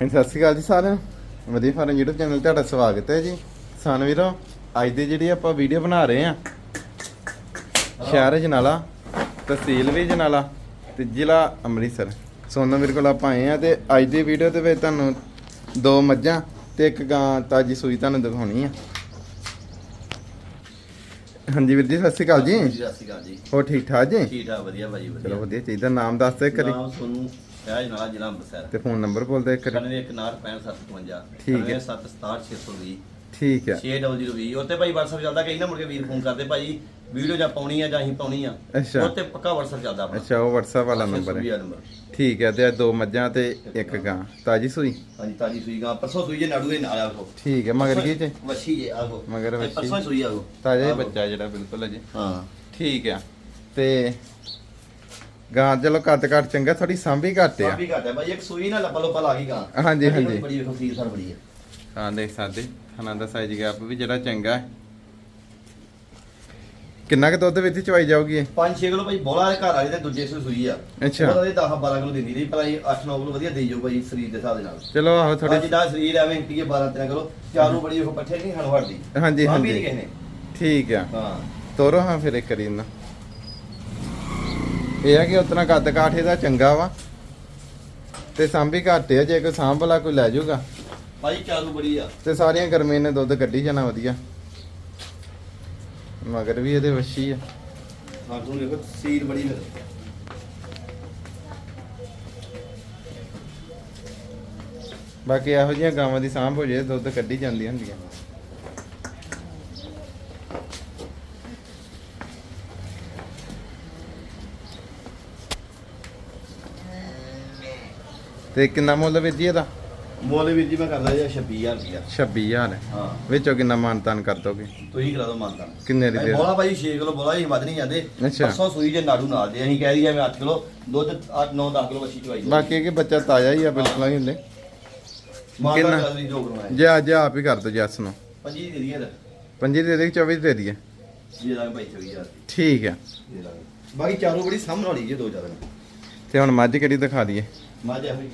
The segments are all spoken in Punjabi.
ਹਾਂਜੀ ਸਤਿ ਸ਼੍ਰੀ ਅਕਾਲ ਜੀ ਸਾਰਿਆਂ ਨੂੰ। ਵਧੀਆ ਫਾਰਮ YouTube ਚੈਨਲ ਤੁਹਾਡਾ ਸਵਾਗਤ ਹੈ ਜੀ। ਸਾਨੂੰ ਵੀਰੋ ਅੱਜ ਦੀ ਜਿਹੜੀ ਆਪਾਂ ਵੀਡੀਓ ਬਣਾ ਰਹੇ ਆ ਸ਼ਹਿਰ ਜਨਾਲਾ ਤਹਿਸੀਲ ਵੀ ਜਨਾਲਾ ਤੇ ਜ਼ਿਲ੍ਹਾ ਅੰਮ੍ਰਿਤਸਰ। ਸੋਨਾ ਮੇਰੇ ਕੋਲ ਆਪਾਂ ਆਏ ਆ ਤੇ ਅੱਜ ਦੀ ਵੀਡੀਓ ਦੇ ਵਿੱਚ ਤੁਹਾਨੂੰ ਦੋ ਮੱਝਾਂ ਤੇ ਇੱਕ ਗਾਂ ਤਾਜੀ ਸੂਈ ਤੁਹਾਨੂੰ ਦਿਖਾਉਣੀ ਆ। ਹਾਂਜੀ ਵੀਰ ਜੀ ਸਤਿ ਸ਼੍ਰੀ ਅਕਾਲ ਜੀ। ਸਤਿ ਸ਼੍ਰੀ ਅਕਾਲ ਜੀ। ਹੋ ਠੀਕ ਠਾਕ ਜੀ? ਠੀਕ ਠਾਕ ਵਧੀਆ ਭਾਜੀ ਵਧੀਆ। ਚਲੋ ਵਧੀਆ ਚਾਹੀਦਾ ਨਾਮ ਦੱਸ ਦੇ ਕਰੀ ਨਾਮ ਤੁਹਾਨੂੰ ਸ਼ਹਿਜ ਨਾਲ ਜ਼ਿਲ੍ਹਾ ਅੰਮ੍ਰਿਤਸਰ। ਤੇ ਫੋਨ ਨੰਬਰ ਬੋਲ ਦੇ ਕਰੀ 916557 ਠੀਕ ਹੈ। 976720 ਠੀਕ ਹੈ। 6020 ਉੱਤੇ ਭਾਈ WhatsApp ਚੱਲਦਾ ਕਈ ਨਾ ਮੁੜ ਕੇ ਵੀਰ ਫੋਨ ਕਰਦੇ ਭਾਈ ਵੀਡੀਓ ਜਾਂ ਪਾਉਣੀ ਆ ਜਾਂ ਅਸੀਂ ਪਾਉਣੀ ਆ ਅੱਛਾ। ਉੱਤੇ ਪੱਕਾ WhatsApp ਚੱਲਦਾ ਆਪਣਾ। ਅੱਛਾ ਉਹ WhatsApp ਵਾਲਾ ਨੰਬਰ ਹੈ। ਠੀਕ ਹੈ ਤੇ ਦੋ ਮੱਝਾਂ ਤੇ ਇੱਕ ਗਾਂ। ਤਾਜੀ ਸੂਈ? ਹਾਂਜੀ ਤਾਜੀ ਸੂਈ ਗਾ। ਪਰਸੋਂ ਸੂਈ ਜੇ ਨਾੜੂ ਦੇ ਨਾਲ ਆਖੋ ਠੀਕ ਹੈ ਮਗਰ ਕੀ ਚ ਵਛੀ ਜੇ ਆਖੋ ਮਗਰ ਵੱਛੀ। ਪਰਸੋਂ ਹੀ ਸੂਈ ਆਖੋ ਤਾਜ਼ਾ ਹੀ। ਬੱਚਾ ਜਿਹੜਾ ਬਿਲਕੁਲ ਅਜੇ। ਹਾਂ। ਠੀਕ ਆ ਤੇ ਗਾਂ ਚਲੋ ਕੱਦ ਘੱਟ ਚੰਗਾ ਥੋੜੀ ਸਾਂਭੀ ਘੱਟ ਆ। ਕਾਫੀ ਘੱਟ ਹੈ ਭਾਈ ਇੱਕ ਸੂਈ ਨਾ ਲੱਪਾ ਲੋਪਾ ਲਾ ਗਈ ਗਾ। ਹਾਂਜੀ, ਬੜੀ- ਹਾਂਜੀ। ਬੜੀ ਵੇਖੋ ਸੀਰ ਸਰ ਬੜੀ ਹੈ ਹਾਂ ਦੇਖ ਸਕਦੇ ਖਾਣਾ ਦਾ ਸਾਈਜ਼ ਗੈਪ ਵੀ ਜਿਹੜਾ ਚੰਗਾ ਹੈ। ਕਿੰਨਾ ਕੁ ਦੁੱਧ ਵਿੱਚ ਚਵਾਈ ਜਾਊਗੀ ਇਹ? 5-6 ਕਿਲੋ ਭਾਈ ਬੋਲਾ ਘਰ ਵਾਲੀ ਤੇ ਦੂਜੇ ਸੂਈ ਸੂਈ ਆ। ਅੱਛਾ। ਉਹਦਾ 10-12 ਕਿਲੋ ਦਿੰਦੀ ਰਹੀ ਪਰ ਅਸੀਂ 8-9 ਕਿਲੋ ਵਧੀਆ ਦੇਈ ਜਾਓ ਭਾਈ ਸਰੀਰ ਦੇ ਹਿਸਾਬ ਦੇ ਨਾਲ। ਚਲੋ ਆਹੋ ਥੋੜੀ ਥੋੜੀ ਜਿਹਾ ਸਰੀਰ ਐਵੇਂ ਇੰਟੀ 12-13 ਕਿਲੋ ਚਾਰੂ ਬੜੀ ਉਹ ਪੱਠੇ ਨਹੀਂ ਖਾਣ ਹਟਦੀ ਹਾਂਜੀ ਹਾਂਜੀ। ਕਿਸੇ ਨੇ। ਠੀਕ ਆ। ਹਾਂ। ਤੋਰੋ ਹਾਂ ਫਿਰ ਇੱਕ ਕਰੀ ਨਾ ਇਹ ਆ ਕਿ ਉਤਨਾ ਕੱਦ ਕਾਠੇ ਦਾ ਚੰਗਾ ਵਾ। ਤੇ ਸਾਂਭੀ ਘੱਟ ਆ ਜੇ ਕੋਈ ਸਾਂਭ ਵਾਲਾ ਕੋਈ ਲੈ ਜਾਊਗਾ। ਭਾਈ ਚਾਰੂ ਬੜੀ ਆ। ਤੇ ਸਾਰੀਆਂ ਗਰਮੀ ਨੇ ਦੁੱਧ ਕੱਢੀ ਜਾਣਾ ਵਧੀਆ। ਮਗਰ ਵੀ ਇਹਦੇ ਵੱਛੀ ਆ। ਸਾਨੂੰ ਦੇਖੋ ਸੀਰ ਬੜੀ ਮਿਲ ਬਾਕੀ ਇਹੋ ਜਿਹੀਆਂ ਗਾਵਾਂ ਦੀ ਸਾਂਭ ਹੋ ਜੇ ਦੁੱਧ ਕੱਢੀ ਜਾਂਦੀਆਂ ਹੁੰਦੀਆਂ। ਤੇ ਕਿੰਨਾ ਮੁੱਲ ਵੀਰ ਜੀ ਇਹਦਾ? ਮੋਲੇ ਵੀਰ ਜੀ ਮੈਂ ਕਰਦਾ ਜੀ 26000 ਰੁਪਿਆ 26000 ਹਾਂ। ਵਿੱਚੋਂ ਕਿੰਨਾ ਮਾਨਤਾਨ ਕਰ ਦੋਗੇ ਤੁਸੀਂ ਕਰਾ ਦਿਓ ਮੰਨਦਾ ਕਿੰਨੇ ਦੀ ਦੇ ਬੋਲਾ ਭਾਈ 6 ਕਿਲੋ ਬੋਲਾ ਹੀ ਵੱਧ ਨਹੀਂ ਜਾਂਦੇ। ਅੱਛਾ। ਪਰਸੋਂ ਸੂਈ ਜੇ ਨਾੜੂ ਨਾਲ ਦੇ ਅਸੀਂ ਕਹਿ ਦਈਏ ਮੈਂ 8 ਕਿਲੋ ਦੁੱਧ 8 9 10 ਕਿਲੋ ਵੱਛੀ ਚਵਾਈ ਬਾਕੀ ਇਹ ਕਿ ਬੱਚਾ ਤਾਜ਼ਾ ਹੀ ਆ ਬਿਲਕੁਲ ਹੀ ਹੁੰਦੇ। ਕਿੰਨਾ? ਦੀ ਜੋ ਅੱਜ ਆਪ ਹੀ ਕਰ ਦੋ ਜੱਸ ਨੂੰ। ਪੰਜੀ ਦੇ ਦਈਏ ਪੰਜੀ ਦੇ ਦੇ 24 ਦੇ ਦਈਏ। ਜੀ ਦਾਂਗੇ ਭਾਈ 24000 ਠੀਕ ਆ। ਦੇ ਬਾਕੀ ਚਾਰੂ ਬੜੀ ਸਾਹਮਣੇ ਵਾਲੀ ਜੇ ਦੋ ਜ਼ਿਆਦਾ ਤੇ ਹੁਣ ਮੱਝ ਕਿਹੜੀ ਦਿਖਾ ਦਈਏ? ਮਾਜਾ ਹੋਈ।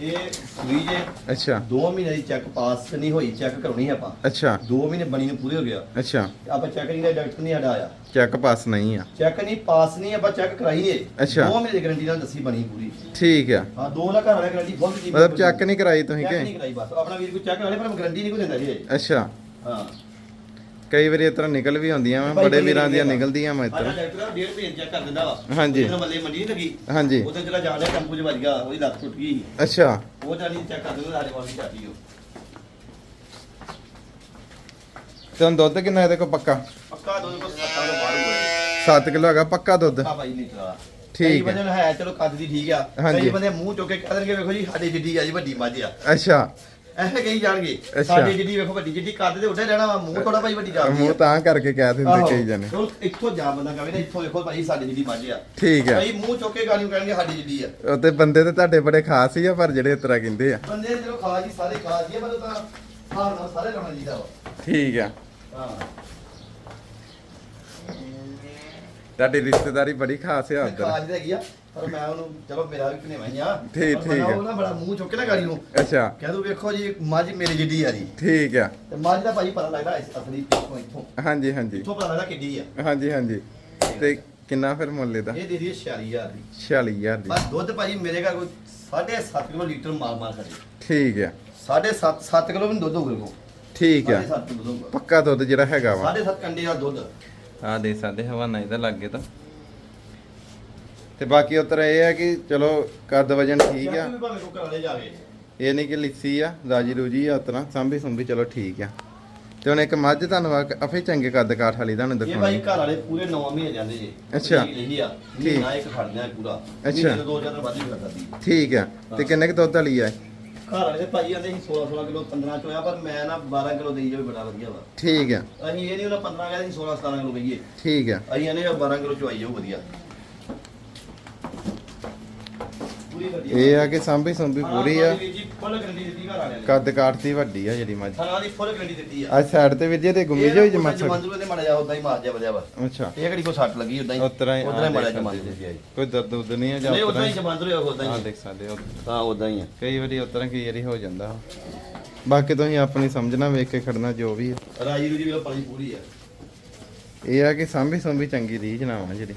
ਇਹ ਸੂਈ ਜੇ ਅੱਛਾ। 2 ਮਹੀਨੇ ਦੀ ਚੈੱਕ ਪਾਸ ਨਹੀਂ ਹੋਈ ਚੈੱਕ ਕਰਾਉਣੀ ਆਪਾਂ। ਅੱਛਾ। 2 ਮਹੀਨੇ ਬਣੀ ਨੂੰ ਪੂਰੇ ਹੋ ਗਿਆ ਅੱਛਾ। ਆਪਾਂ ਚੈੱਕ ਨਹੀਂ ਦਾ ਡਾਕਟਰ ਨਹੀਂ ਸਾਡਾ ਆਇਆ। ਚੈੱਕ ਪਾਸ ਨਹੀਂ ਆ। ਚੈੱਕ ਨਹੀਂ ਪਾਸ ਨਹੀਂ ਆਪਾਂ ਚੈੱਕ ਕਰਾਈਏ। ਅੱਛਾ। 2 ਮਹੀਨੇ ਦੀ ਗਾਰੰਟੀ ਨਾਲ ਦੱਸੀ ਬਣੀ ਪੂਰੀ। ਠੀਕ ਆ। ਹਾਂ 2 ਲੱਖ ਵਾਲਾ ਗਾਰੰਟੀ ਫੁੱਲ ਦੀ ਮਤਲਬ ਚੈੱਕ ਨਹੀਂ ਕਰਾਈ ਤੁਸੀਂ ਚੈੱਕ ਕਿ? ਨਹੀਂ ਕਰਾਈ ਬਸ। ਆਪਣਾ ਵੀਰ ਕੋਈ ਚੈੱਕ ਕਰਾ ਲੇ ਪਰ ਗਾਰੰਟੀ ਨਹੀਂ ਕੋਈ ਦਿੰਦਾ ਜੀ। ਅੱਛਾ। ਹਾਂ। ਕਈ ਵਾਰੀ ਇਸ ਤਰ੍ਹਾਂ ਨਿਕਲ ਵੀ ਆਉਂਦੀਆਂ ਵਾ ਬੜੇ ਵੀਰਾਂ ਦੀਆਂ। ਨਿਕਲਦੀਆਂ ਵਾ ਇਸ ਤਰ੍ਹਾਂ। ਡਾਕਟਰ ਡੇਢ ਪੇਜ ਚੈੱਕ ਕਰ ਦਿੰਦਾ ਵਾ। ਹਾਂਜੀ। ਜਦੋਂ ਮੱਲੇ ਮੰਡੀ ਨਹੀਂ ਲੱਗੀ? ਹਾਂਜੀ। ਉੱਥੇ ਜਿਹੜਾ ਜਾ ਰਿਹਾ ਟੈਂਪੂ 'ਚ ਵੱਜ ਗਿਆ ਉਹਦੀ ਲੱਤ ਟੁੱਟ ਗਈ। ਅੱਛਾ। ਉਹ ਜਾਨੀ ਚੈੱਕ ਕਰ ਦਿੰਦਾ ਸਾਡੇ ਕੋਲ ਵੀ ਚਾਹੀ ਹੋ ਤੇ ਹੁਣ ਦੁੱਧ ਕਿੰਨਾ ਇਹਦੇ ਕੋਲ ਪੱਕਾ? ਪੱਕਾ ਦੋ ਕੋ ਸੱਤਾਂ ਤੋਂ ਬਾਹਰ ਹੋਏ 7 ਕਿਲੋ ਹੈਗਾ ਪੱਕਾ ਦੁੱਧ? ਆ ਭਾਈ ਲੀਟਰ ਠੀਕ ਹੈ। ਬੰਦੇ ਨੂੰ ਹੈ ਚਲੋ ਕੱਦ ਦੀ ਠੀਕ ਆ। ਹਾਂਜੀ। ਕਈ ਬੰਦੇ ਮੂੰਹ ਚੁੱਕ ਕੇ ਕਹਿ ਦੇਣਗੇ ਵੇਖੋ ਜੀ ਸਾਡੀ ਜਿੱਡੀ ਆ ਜੀ ਵੱਡੀ ਮੱਝ ਆ। ਅੱਛਾ। ਐਸੇ ਕਹੀ ਜਾਣਗੇ। ਸਾਡੀ ਜਿੱਡੀ ਵੇਖੋ ਵੱਡੀ ਜਿੱਡੀ ਕੱਦ ਤੇ ਉੱਡੇ ਰਹਿਣਾ ਵਾ ਮੂੰਹ ਥੋੜਾ ਭਾਈ ਵੱਡੀ ਜਾਂਦੀ ਮੂੰਹ ਤਾਂ ਕਰਕੇ ਕਹਿ ਦਿੰਦੇ। ਕਈ ਜਣੇ ਚਲੋ ਇੱਥੋਂ ਜਾ ਬੰਦਾ ਕਹੇ ਨਾ ਇੱਥੋਂ ਵੇਖੋ ਭਾਈ ਸਾਡੀ ਜਿੱਡੀ ਮੱਝ ਆ। ਠੀਕ ਹੈ ਕਈ ਮੂੰਹ ਚੁੱਕ ਕੇ ਗਾਲੀਆਂ ਕਹਿਣਗੇ ਸਾਡੀ ਜਿੱਡੀ ਆ। ਉਹ ਤੇ ਬੰਦੇ ਤੇ ਤੁਹਾਡੇ ਬੜੇ ਖਾਸ ਹੀ ਆ ਪਰ ਜਿਹੜੇ ਇਸ ਤਰ੍ਹਾਂ ਕਹਿੰਦੇ ਆ। ਬੰਦੇ ਚਲੋ ਖਾ ਜੀ ਸਾਰੇ ਖਾ ਜੀ ਪਰ ਉਹ ਤਾਂ ਹਾਰ ਨਾਲ ਸਾਰੇ ਲਾਉਣਾ ਜੀਦਾ ਵਾ। ਠੀਕ ਆ। ਹਾਂ। ਤੁਹਾਡੀ ਰਿਸ਼ਤੇਦਾਰੀ ਬੜੀ ਖਾਸ ਆ ਉਧਰ। ਖਾਜ ਹੈਗੀ ਆ। ਪਰ ਮੈਂ ਉਹਨੂੰ ਚਲੋ ਮੇਰਾ ਵੀ ਭਨੇਵਾ ਹੀ ਆ। ਠੀਕ- ਪਰ ਠੀਕ ਆ। ਉਹ ਨਾ ਬੜਾ ਮੂੰਹ ਚੁੱਕ ਕੇ ਨਾ ਗਾਲੀ ਨੂੰ। ਅੱਛਾ। ਕਹਿ ਦੂ ਵੇਖੋ ਜੀ ਮੱਝ ਮੇਰੀ ਜਿੱਡੀ ਆ ਜੀ। ਠੀਕ ਆ। ਤੇ ਮੱਝ ਦਾ ਭਾਈ ਪਤਾ ਲੱਗਦਾ ਇਸ ਅਸਲੀ ਇੱਥੋਂ ਇੱਥੋਂ। ਹਾਂਜੀ ਹਾਂਜੀ। ਇੱਥੋਂ ਪਤਾ ਲੱਗਦਾ ਕਿੱਡੀ ਆ। ਹਾਂਜੀ ਹਾਂਜੀ। ਤੇ ਕਿੰਨਾ ਫਿਰ ਮੁੱਲ ਇਹਦਾ? ਇਹ ਦੇ ਦਈਏ 46000 ਦੀ। 46000 ਦੀ। ਪਰ ਦੁੱਧ ਭਾਜੀ ਮੇਰੇ ਘਰ ਕੋਈ 7.5 ਕਿਲੋ ਲੀਟਰ ਮਾਲ ਮਾਲ ਖੜੇ ਠੀਕ ਆ। 7.5 7 ਕਿਲੋ ਵੀ ਦੁੱਧ ਹੋਊਗਾ ਕੋ ਠੀਕ ਆ। 7.5 ਕਿਲੋ ਦੁੱਧ ਹੋਊਗਾ। ਪੱਕਾ ਦੁੱਧ ਜਿਹੜਾ ਹੈਗਾ ਵਾ। 7.5 ਕੰਡੇ ਦਾ ਦੁੱਧ। ਆ ਦੇ ਸਕਦੇ ਹਵਾਨਾ ਇਹਦਾ ਲੱਗੇ ਤਾਂ। ਤੇ ਬਾਕੀ ਉਤਰ ਇਹ ਆ ਕਿ ਚਲੋ ਕੱਦ ਵਜਨ ਠੀਕ ਆ। ਭਾਵੇਂ ਕੋ ਜਾਵੇ ਇਹ ਨਹੀਂ ਕਿ ਲਿੱਸੀ ਆ ਰਾਜੀ ਰੂਜੀ ਆ ਉਤਰਾ ਸਾਂਭੀ ਸੁੰਭੀ ਚਲੋ ਠੀਕ ਆ। ਤੇ ਹੁਣ ਇੱਕ ਮੱਝ ਤੁਹਾਨੂੰ ਆ ਅਫੇ ਚੰਗੇ ਕੱਦ ਕਾਠ ਵਾਲੀ ਤੁਹਾਨੂੰ ਇਹ ਭਾਈ ਦਿਖਾਉਣੀ ਘਰ ਵਾਲੇ ਪੂਰੇ 9 ਮਹੀਨੇ ਜਾਂਦੇ ਜੇ ਅੱਛਾ। ਇਹੀ ਆ ਠੀਕ। ਮਹੀਨਾ ਇੱਕ ਖੜਦੇ ਆ ਪੂਰਾ। ਅੱਛਾ। ਦੋ ਚਾਰ ਵੱਧ ਹੀ ਕਰਦਾ ਸੀ। ਠੀਕ ਆ। ਤੇ ਕਿੰਨੇ ਕੁ ਦੁੱਧ ਵਾਲੀ ਆ ਘਰ ਵਾਲੇ ਦੇ ਭਾਈ ਆਂਦੇ ਸੀ 16 16 ਕਿਲੋ 15 ਚੋਇਆ ਪਰ ਮੈਂ ਨਾ 12 ਕਿਲੋ ਦੇਈ ਜਾਵੇ ਬੜਾ ਵਧੀਆ ਵਾ। ਠੀਕ ਆ। ਅਸੀਂ ਇਹ ਨਹੀਂ ਉਹਨਾਂ 15 ਕਹਿੰਦੇ ਸੀ 16 17 ਕਿਲੋ ਕਹੀਏ ਠੀਕ ਆ। ਅਸੀਂ ਇਹਨੇ 12 ਕਿਲੋ ਚੁਆਈ ਜਾਊ ਵਧੀਆ। ਪੂਰੀ ਵਧੀਆ ਇਹ ਆ ਕਿ ਸਾਂਭੀ ਸੁੰਭੀ ਪੂਰੀ ਆ। ਹਾਂ, ਭਾਜੀ ਵੀਰ ਜੀ, ਫੁੱਲ ਗਰੰਟੀ ਦਿੱਤੀ ਘਰ ਵਾਲਿਆਂ ਨੇ। ਕੱਦ ਕਾਠ ਦੀ ਵੱਡੀ ਆ ਜਿਹੜੀ ਮੱਝ ਥਣਾ ਦੀ ਫੁੱਲ ਗਰੰਟੀ ਦਿੱਤੀ ਆ। ਆ ਸਾਈਡ ਤੇ ਵੀਰ ਜੀ ਤੇ ਗੁੰਮੀ ਜਿਹੀ ਜਮਾ ਛੱਡ ਜਮਾਂਦਰੂ ਤੇ ਮੜ ਜਾ ਉਦਾਂ ਹੀ ਮਾਰ ਜਾ ਵਧਿਆ ਵਾ। ਅੱਛਾ। ਇਹ ਕਿਹੜੀ ਕੋ ਸੱਟ ਲੱਗੀ ਉਦਾਂ ਹੀ ਉਤਰਾ ਹੀ ਉਦਾਂ ਹੀ ਮੜ ਜਾ ਆ ਦੀ ਆਈ ਕੋਈ ਦਰਦ ਉਦ ਨਹੀਂ ਹੈ ਜਾਂ ਨਹੀਂ ਉਦਾਂ ਹੀ ਜਮਾਂਦਰੂ ਆ ਉਦਾਂ ਆ। ਹੀ ਦੇਖ ਸਕਦੇ ਹੋ। ਹਾਂ ਉਦਾਂ ਹੀ ਆ। ਕਈ ਵਾਰੀ ਉਤਰਾ ਕਈ ਵਾਰੀ ਹੋ ਜਾਂਦਾ। ਬਾਕੀ ਤੁਸੀਂ ਆਪਣੀ ਸਮਝਣਾ ਵੇਖ ਕੇ ਖੜਨਾ ਜੋ ਵੀ ਹੈ ਰਾਜੀ ਰੂਜੀ ਵੀ ਪਾਣੀ ਪੂਰੀ ਆ। ਇਹ ਆ ਕਿ ਸਾਂਭੀ ਸੰਭੀ ਚੰਗੀ ਰੀਝ ਨਾ ਵਾ ਜਿਹੜੀ।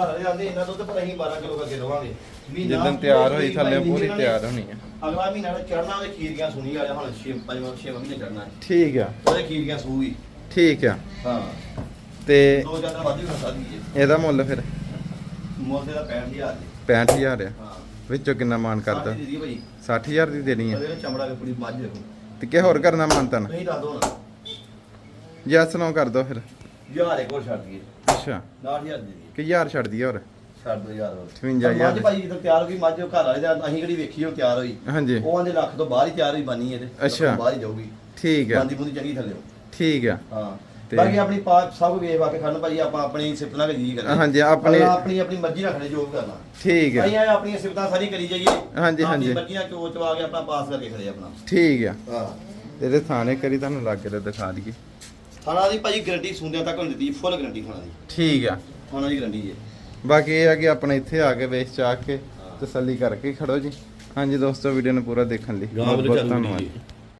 ਘਰ ਵਾਲੇ ਆਂਦੇ ਇਹਨਾਂ ਤੋਂ ਤੇ ਪਰ ਅਸੀਂ 12 ਕਿਲੋ ਕਰਕੇ ਰਵਾਂਗੇ ਮਹੀਨਾ ਜਿੱਦਣ ਤਿਆਰ ਹੋਈ ਥੱਲੇ ਪੂਰੀ ਨੇ ਤਿਆਰ ਹੋਣੀ ਆ। ਅਗਲਾ ਮਹੀਨਾ ਦਾ ਚੜਨਾ ਉਹਦੇ ਖੀਰੀਆਂ ਸੁਣੀ ਵਾਲੇ ਹੁਣ 6 5 6 ਮਹੀਨੇ ਚੜਨਾ ਠੀਕ ਆ। ਉਹਦੇ ਖੀਰੀਆਂ ਸੂਈ। ਠੀਕ ਆ। ਹਾਂ। ਤੇ ਦੋ ਜ਼ਿਆਦਾ ਵਾਧੂ ਹੋ ਸਕਦੀ ਹੈ ਇਹਦਾ ਮੁੱਲ ਫਿਰ? ਮੁੱਲ ਦਾ 65000 ਜੀ। 65000 ਆ? ਹਾਂ। ਵਿੱਚੋਂ ਕਿੰਨਾ ਮਾਨ ਕਰਦਾ? ਸਾਡੀ ਦੀ ਭਾਈ। 60000 ਦੀ ਦੇਣੀ ਆ। ਉਹਦੇ ਚਮੜਾ ਕੇ ਪੂਰੀ ਮੱਝ ਦੇਖੋ। ਤੇ ਕਿ ਹੋਰ ਕਰਨਾ ਮਾਨਤਨ ਤੁਸੀਂ ਦੱਸ ਦੋ ਨਾ ਜੈਸ ਨੋ ਕਰ ਦੋ ਫਿਰ। ਯਾਰ ਇੱਕ ਹੋਰ ਛੱਡ ਦਈਏ। ਅੱਛਾ। 60000 ਦੇ ਕਿ ਹਜ਼ਾਰ ਛੱਡ ਦਈਏ ਹੋਰ? ਛੱਡ ਦੋ ਯਾਰ ਹੋਰ। 55000 ਮੱਝ ਭਾਈ ਜਦੋਂ ਤਿਆਰ ਹੋ ਗਈ ਮੱਝ ਉਹ ਘਰ ਵਾਲੇ ਦਾ ਅਸੀਂ ਕਿਹੜੀ ਵੇਖੀ ਉਹ ਤਿਆਰ ਹੋਈ। ਹਾਂਜੀ। ਉਹ ਆਂਦੇ ਲੱਖ ਤੋਂ ਬਾਹਰ ਹੀ ਤਿਆਰ ਹੋਈ ਬਾਨੀ ਇਹਦੇ। ਲੱਖ ਅੱਛਾ। ਤੋਂ ਬਾਹਰ ਹੀ ਜਾਊਗੀ। ਠੀਕ ਆ। ਬਾਂਦੀ ਬੁੰਦੀ ਚੰਗੀ ਥੱਲੇ। ਠੀਕ ਆ। ਹਾਂ। ਤੇ- ਬਾਕੀ ਆਪਣੀ ਪਾਕ ਸਭ ਵੇਖ ਵਾ ਕੇ ਖੜਨ ਭਾਈ ਆਪਾਂ ਆਪਣੀ ਸਿਫਤਾਂ ਕਰੀ ਜੀ ਕਰਨੀ ਹਾਂਜੀ, ਆਪਣੀ- ਆਪਣੀ ਆਪਣੀ ਮਰਜ਼ੀ ਰੱਖਣੇ ਜੋ ਵੀ ਕਰਨਾ। ਠੀਕ ਆ। ਭਾਈ ਇਹ ਆਪਣੀਆਂ ਸਿਫਤਾਂ ਸਾਰੀ ਕਰੀ ਜਾਈਏ। ਹਾਂਜੀ, ਆਪਣੀ ਹਾਂਜੀ। ਮਰਜ਼ੀਆਂ ਚੋ ਚਵਾ ਕੇ ਆਪਣਾ ਪਾਸ ਕਰਕੇ ਖੜੇ ਆਪਣਾ। ਠੀਕ ਆ। ਹਾਂ। ਇਹਦੇ ਥਾਣੇ ਕਰੀ ਤੁਹਾਨੂੰ ਲੱਗ ਕੇ ਤੇ ਦਿਖਾ ਦਈਏ। ਥਾਣਾ ਦੀ ਭਾਈ ਗਰੰਟੀ ਸੁੰਦਿਆਂ ਤੱਕ ਨਹੀਂ ਦਿੱਤੀ ਫੁੱਲ ਗਰੰਟੀ ਥਾਣਾ ਦੀ। ਠੀਕ ਆ। ਦੀ ਗਰੰਟੀ ਬਾਕੀ ਇਹ ਆ ਕਿ ਆਪਣਾ ਇੱਥੇ ਆ ਕੇ ਵੇਚ ਚਾਕ ਕੇ ਤਸੱਲੀ ਕਰਕੇ ਖੜੋ ਜੀ। ਹਾਂਜੀ ਦੋਸਤੋ ਵੀਡੀਓ ਨੂੰ ਪੂਰਾ ਦੇਖਣ ਲਈ ਬਹੁਤ ਬਹੁਤ ਧੰਨਵਾਦ।